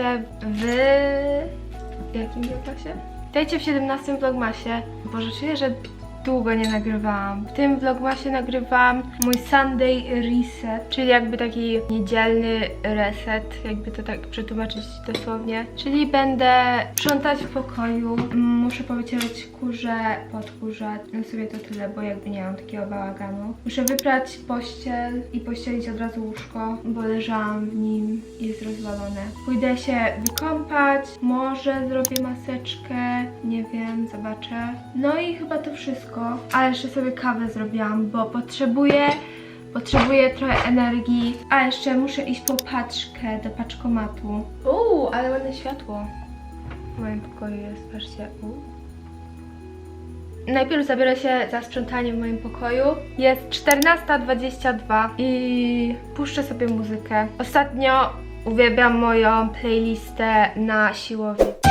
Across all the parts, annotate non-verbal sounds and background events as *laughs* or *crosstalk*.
witajcie w... Jakim vlogmasie? Witajcie w 17 vlogmasie. Boże, czuję, że długo nie nagrywałam. W tym vlogmasie nagrywam mój Sunday Reset, czyli jakby taki niedzielny reset, jakby to tak przetłumaczyć dosłownie. Czyli będę sprzątać w pokoju, muszę powycierać kurze, podkurzać, no sobie to tyle, bo jakby nie mam takiego bałaganu. Muszę wyprać pościel i pościelić od razu łóżko, bo leżałam w nim i jest rozwalone. Pójdę się wykąpać, może zrobię maseczkę, nie wiem, zobaczę. No i chyba to wszystko. Ale jeszcze sobie kawę zrobiłam, bo potrzebuję Potrzebuję trochę energii, a jeszcze muszę iść po paczkę do paczkomatu. Uuu, ale ładne światło. W moim pokoju jest, patrzcie. Najpierw zabiorę się za sprzątanie w moim pokoju. Jest 14.22 i puszczę sobie muzykę. Ostatnio uwielbiam moją playlistę na siłowni.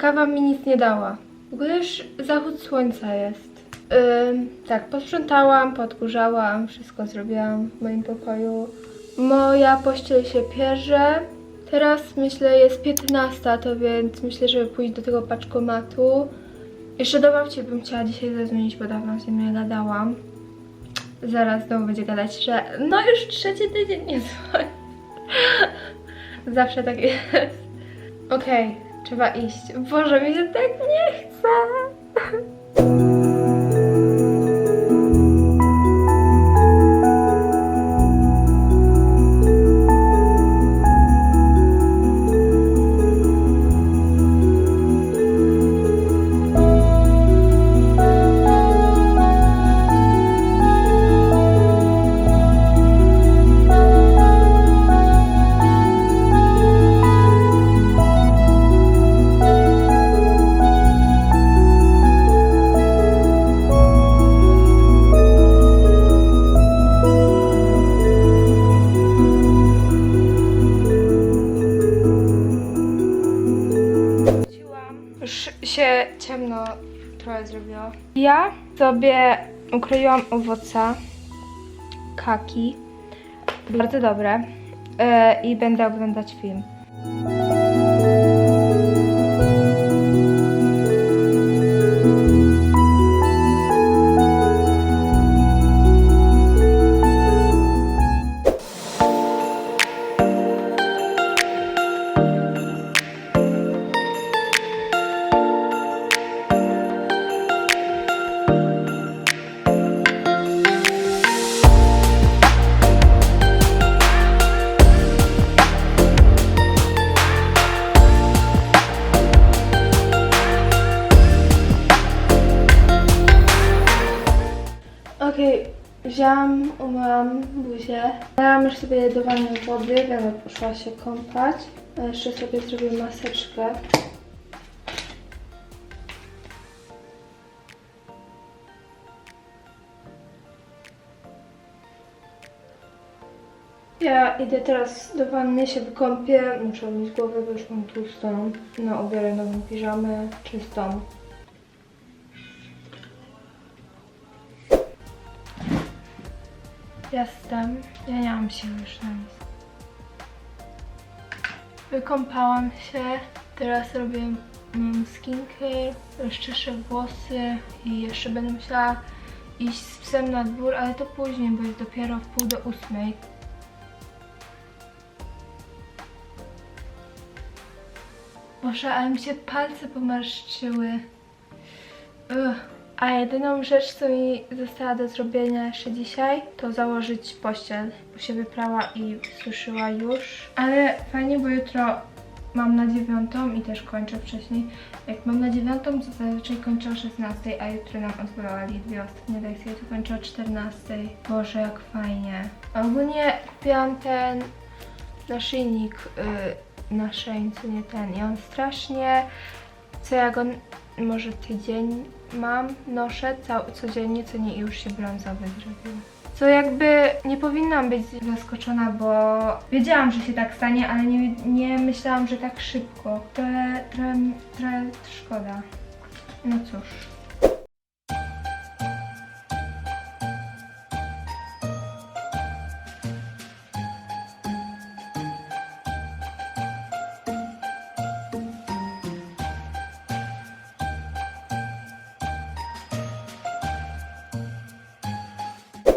Kawa mi nic nie dała. Już zachód słońca jest. Ym, tak, posprzątałam, podkurzałam, wszystko zrobiłam w moim pokoju. Moja pościel się pierze. Teraz myślę jest 15, to więc myślę, żeby pójść do tego paczkomatu. Jeszcze do babci bym chciała dzisiaj zadzwonić, bo dawno nie gadałam. Zaraz znowu będzie gadać, że no już trzeci tydzień nie dzwoni. *laughs* Zawsze tak jest. Okej, trzeba iść. Boże, mi się tak nie chce. Sobie ukroiłam owoce kaki. Bardzo dobre. E, I będę oglądać film. Wzięłam, umyłam buzię. Dałam już sobie do wanny wody, będę poszła się kąpać. Jeszcze sobie zrobię maseczkę. Ja idę teraz do wanny, się wykąpię. Muszę mieć głowę, bo już mam tłustą. No, ubiorę nową piżamę, czystą. Jestem. Ja nie mam siły już na nic. Wykąpałam się. Teraz robię mm, skincare, rozczeszę włosy i jeszcze będę musiała iść z psem na dwór, ale to później, bo jest dopiero w pół do ósmej. Boże, ale mi się palce pomarszczyły. Ugh. A jedyną rzecz, co mi została do zrobienia jeszcze dzisiaj, to założyć pościel, bo się wyprała i suszyła już. Ale fajnie, bo jutro mam na dziewiątą i też kończę wcześniej. Jak mam na dziewiątą, to zazwyczaj kończę o 16, a jutro nam odwołali dwie ostatnie lekcje, to kończę o 14. Boże, jak fajnie. Ogólnie kupiłam ten naszyjnik yy, na szeńcu, nie ten. I on strasznie, co ja go może tydzień mam, noszę cał, codziennie, co nie i już się brązowy zrobił. Co jakby nie powinnam być zaskoczona, bo wiedziałam, że się tak stanie, ale nie, nie myślałam, że tak szybko. Trochę, trochę, trochę szkoda. No cóż.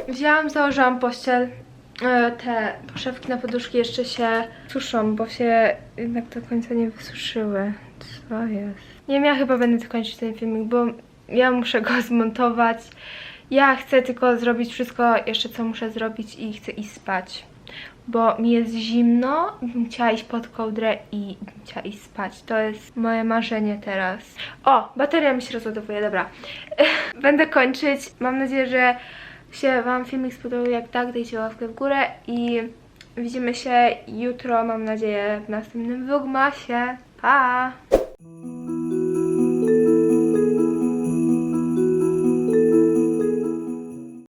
Wzięłam, założyłam pościel. E, Te poszewki na poduszki jeszcze się suszą, bo się jednak do końca nie wysuszyły. Co jest? Nie wiem, ja chyba będę kończyć ten filmik, bo ja muszę go *laughs* zmontować. Ja chcę tylko zrobić wszystko jeszcze, co muszę zrobić i chcę iść spać. Bo mi jest zimno, bym chciała iść pod kołdrę i bym chciała iść spać. To jest moje marzenie teraz. O, bateria mi się rozładowuje, dobra. *laughs* Będę kończyć. Mam nadzieję, że się Wam filmik spodobał. Jak tak, dajcie łapkę w górę i widzimy się jutro, mam nadzieję, w następnym vlogmasie. Pa!